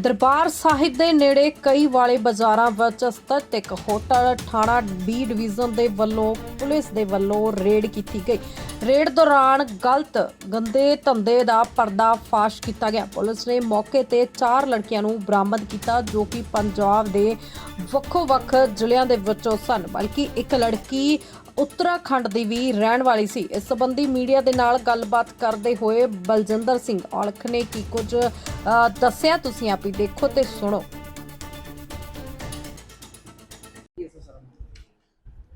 ਦਰਬਾਰ ਸਾਹਿਬ ਦੇ ਨੇੜੇ ਕਈ ਵਾਲੇ ਬਾਜ਼ਾਰਾਂ ਵਿੱਚ ਸਥਿਤ ਇੱਕ ਹੋਟਲ, ਥਾਣਾ ਬੀ ਡਿਵੀਜ਼ਨ ਦੇ ਵੱਲੋਂ, ਪੁਲਿਸ ਦੇ ਵੱਲੋਂ ਰੇਡ ਕੀਤੀ ਗਈ। ਰੇਡ ਦੌਰਾਨ ਗਲਤ, ਗੰਦੇ ਧੰਦੇ ਦਾ ਪਰਦਾ ਫਾਸ਼ ਕੀਤਾ ਗਿਆ। ਪੁਲਿਸ ਨੇ ਮੌਕੇ ਤੇ ਚਾਰ ਲੜਕੀਆਂ ਨੂੰ ਬਰਾਮਦ ਕੀਤਾ, ਜੋ ਕਿ ਪੰਜਾਬ ਦੇ ਵੱਖੋ-ਵੱਖ ਜ਼ਿਲ੍ਹਿਆਂ ਦੇ ਵਿੱਚੋਂ ਸਨ, ਬਲਕਿ ਇੱਕ ਲੜਕੀ ਉੱਤਰਾਖੰਡ ਦੀ ਵੀ ਰਹਿਣ ਵਾਲੀ ਸੀ। ਇਸ ਸੰਬੰਧੀ ਮੀਡੀਆ ਦੇ ਨਾਲ ਗੱਲਬਾਤ ਕਰਦੇ ਹੋਏ ਬਲਜਿੰਦਰ ਸਿੰਘ ਔਲਖ ਨੇ ਕੀ ਕੁਝ ਦੱਸਿਆ ਤੁਸੀਂ ਆਪ ਹੀ? ਦੇਖੋ ਤੇ ਸੁਣੋ।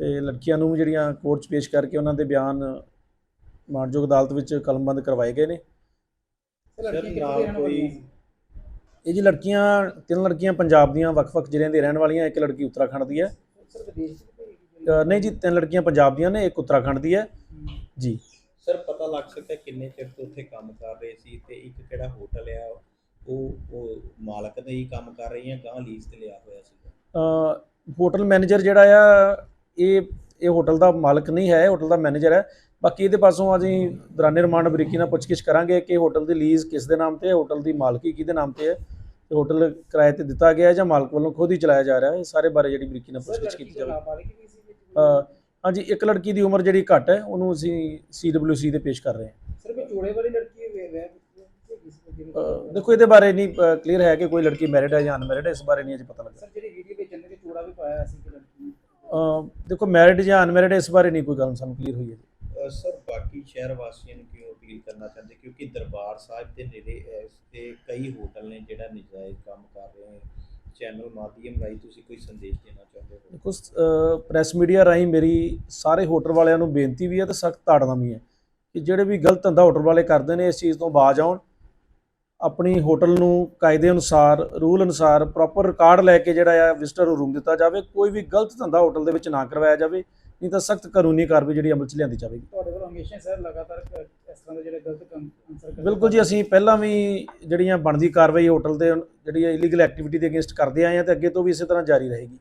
ਤੇ ਲੜਕੀਆਂ ਨੂੰ ਵੀ ਜਿਹੜੀਆਂ ਕੋਰਟ 'ਚ ਪੇਸ਼ ਕਰਕੇ ਉਹਨਾਂ ਦੇ ਬਿਆਨ ਮਾਣਯੋਗ ਅਦਾਲਤ ਵਿੱਚ ਕਲਮਬੰਦ ਕਰਵਾਏ ਗਏ ਨੇ। ਇਹ ਜੀ ਲੜਕੀਆਂ ਤਿੰਨ ਲੜਕੀਆਂ ਪੰਜਾਬ ਦੀਆਂ ਵੱਖ-ਵੱਖ ਜ਼ਿਲ੍ਹਿਆਂ ਦੀ ਰਹਿਣ ਵਾਲੀਆਂ ਇੱਕ ਲੜਕੀ ਉੱਤਰਾਖੰਡ ਦੀ ਹੈ। ਨਹੀਂ ਜੀ ਤਿੰਨ ਲੜਕੀਆਂ ਪੰਜਾਬ ਦੀਆਂ ਨੇ ਇੱਕ ਉੱਤਰਾਖੰਡ ਦੀ ਹੈ। ਜੀ। ਸਰ ਪਤਾ ਲੱਗ ਸਕਦਾ ਕਿੰਨੇ ਚਿਰ ਤੋਂ ਉੱਥੇ ਕੰਮ ਕਰ ਰਹੇ ਸੀ ਤੇ ਇੱਕ ਕਿਹੜਾ ਹੋਟਲ ਆ ਉਹ ਉਹ ਮਾਲਕ ਦੇ ਹੀ ਕੰਮ ਕਰ ਰਹੀ ਆ ਗਾਂ ਲੀਜ਼ ਤੇ ਲਿਆ ਹੋਇਆ ਸੀ ਅ, ਹੋਟਲ ਮੈਨੇਜਰ ਜਿਹੜਾ ਆ ਇਹ ਇਹ ਹੋਟਲ ਦਾ ਮਾਲਕ ਨਹੀਂ ਹੈ ਹੋਟਲ ਦਾ ਮੈਨੇਜਰ ਹੈ। ਬਾਕੀ ਇਹਦੇ ਪਾਸੋਂ ਅਸੀਂ ਦੌਰਾਨੇ ਰਿਮਾਂਡ ਬਰੀਕੀ ਨਾਲ ਪੁੱਛਗਿੱਛ ਕਰਾਂਗੇ ਕਿ ਹੋਟਲ ਦੀ ਲੀਜ਼ ਕਿਸ ਦੇ ਨਾਮ ਤੇ ਹੈ ਹੋਟਲ ਦੀ ਮਾਲਕੀ ਕਿਹਦੇ ਨਾਮ ਤੇ ਹੈ। ਤੇ ਹੋਟਲ ਕਿਰਾਏ ਤੇ ਦਿੱਤਾ ਗਿਆ ਹੈ ਜਾਂ ਮਾਲਕ ਵੱਲੋਂ ਖੁਦ ਹੀ ਚਲਾਇਆ ਜਾ ਰਿਹਾ ਹੈ ਇਹ ਸਾਰੇ ਬਾਰੇ ਜਿਹੜੀ ਬਰੀਕੀ ਨਾਲ ਪੁੱਛਗਿੱਛ ਕੀਤੀ ਜਾਵੇ। ਹਾਂਜੀ ਇੱਕ ਲੜਕੀ ਦੀ ਉਮਰ ਜਿਹੜੀ ਘੱਟ ਹੈ ਉਹਨੂੰ ਅਸੀਂ ਸੀਡਬਲਯੂਸੀ ਤੇ ਪੇਸ਼ ਕਰ ਰਹੇ ਹਾਂ। ਸਰ ਕੋਈ ਚੋੜੇ ਵਾਲੀ ਲੜਕੀ ਅ, ਦੇਖੋ ਇਹਦੇ ਬਾਰੇ ਨਹੀਂ ਕਲੀਅਰ ਹੈ ਕਿ ਕੋਈ ਲੜਕੀ ਮੈਰਿਡ ਹੈ ਜਾਂ ਅਨਮੈਰਿਡ ਹੈ ਇਸ ਬਾਰੇ ਨਹੀਂ ਅਜੇ ਪਤਾ ਲੱਗਾ ਸਰ ਜਿਹੜੀ ਵੀਡੀਓ ਵਿੱਚ ਜੰਨੇ ਚੋੜਾ ਵੀ ਪਾਇਆ ਸੀ ਦੇਖੋ ਮੈਰਿਡ ਜਾਂ ਅਨਮੈਰਿਡ ਇਸ ਬਾਰੇ ਨਹੀਂ ਕੋਈ ਗੱਲ ਸਾਨੂੰ ਕਲੀਅਰ ਹੋਈ ਹੈ ਸਰ ਬਾਕੀ ਸ਼ਹਿਰ ਵਾਸੀਆਂ ਨੂੰ ਕਿਉਂ ਅਪੀਲ ਕਰਨਾ ਚਾਹੁੰਦੇ? ਕਿਉਂਕਿ ਦਰਬਾਰ ਸਾਹਿਬ ਦੇ ਨੇੜੇ ਇਸ ਤੇ ਕਈ ਹੋਟਲ ਨੇ ਜਿਹੜਾ ਨਜਾਇਜ਼ ਕੰਮ ਕਰ ਰਹੇ ਨੇ। ਚੈਨਲ ਮਾਧਿਅਮ ਰਾਹੀਂ ਤੁਸੀਂ ਕੋਈ ਸੰਦੇਸ਼ ਦੇਣਾ ਚਾਹੁੰਦੇ ਹੋ? ਦੇਖੋ ਪ੍ਰੈਸ ਮੀਡੀਆ ਰਾਹੀਂ ਮੇਰੀ ਸਾਰੇ ਹੋਟਲ ਵਾਲਿਆਂ ਨੂੰ ਬੇਨਤੀ ਵੀ ਹੈ ਤੇ ਸਖਤ ਤਾੜਨਾ ਵੀ ਹੈ ਕਿ ਜਿਹੜੇ ਵੀ ਗਲਤ ਧੰਦਾ ਹੋਟਲ ਵਾਲੇ ਕਰਦੇ ਨੇ ਇਸ ਚੀਜ਼ ਤੋਂ ਬਾਜ ਆਉਣ। ਆਪਣੀ ਹੋਟਲ ਨੂੰ ਕਾਇਦੇ ਅਨੁਸਾਰ ਰੂਲ ਅਨੁਸਾਰ ਪ੍ਰੋਪਰ ਰਿਕਾਰਡ ਲੈ ਕੇ ਜਿਹੜਾ ਆ ਵਿਜ਼ਟਰ ਨੂੰ ਰੂਮ ਦਿੱਤਾ ਜਾਵੇ ਕੋਈ ਵੀ ਗਲਤ ਧੰਦਾ ਹੋਟਲ ਦੇ ਵਿੱਚ ਨਾ ਕਰਵਾਇਆ ਜਾਵੇ ਨਹੀਂ ਤਾਂ ਸਖਤ ਕਾਨੂੰਨੀ ਕਾਰਵਾਈ ਜਿਹੜੀ ਅਮਲ 'ਚ ਲਿਆਂਦੀ ਜਾਵੇਗੀ। ਤੁਹਾਡੇ ਵੱਲੋਂ ਹਮੇਸ਼ਾ ਸਰ ਲਗਾਤਾਰ ਇਸ ਤਰ੍ਹਾਂ ਦੇ ਜਿਹੜੇ ਗਲਤ ਕੰਮ ਅਨਸਰ ਕਰਦੇ ਬਿਲਕੁਲ ਜੀ ਅਸੀਂ ਪਹਿਲਾਂ ਵੀ ਜਿਹੜੀਆਂ ਬਣਦੀ ਕਾਰਵਾਈ ਹੋਟਲ ਦੇ ਜਿਹੜੀ ਇਲੀਗਲ ਐਕਟੀਵਿਟੀ ਦੇ ਅਗੇਂਸਟ ਕਰਦੇ ਆਏ ਹਾਂ ਤੇ ਅੱਗੇ ਤੋਂ ਵੀ ਇਸੇ ਤਰ੍ਹਾਂ ਜਾਰੀ ਰਹੇਗੀ।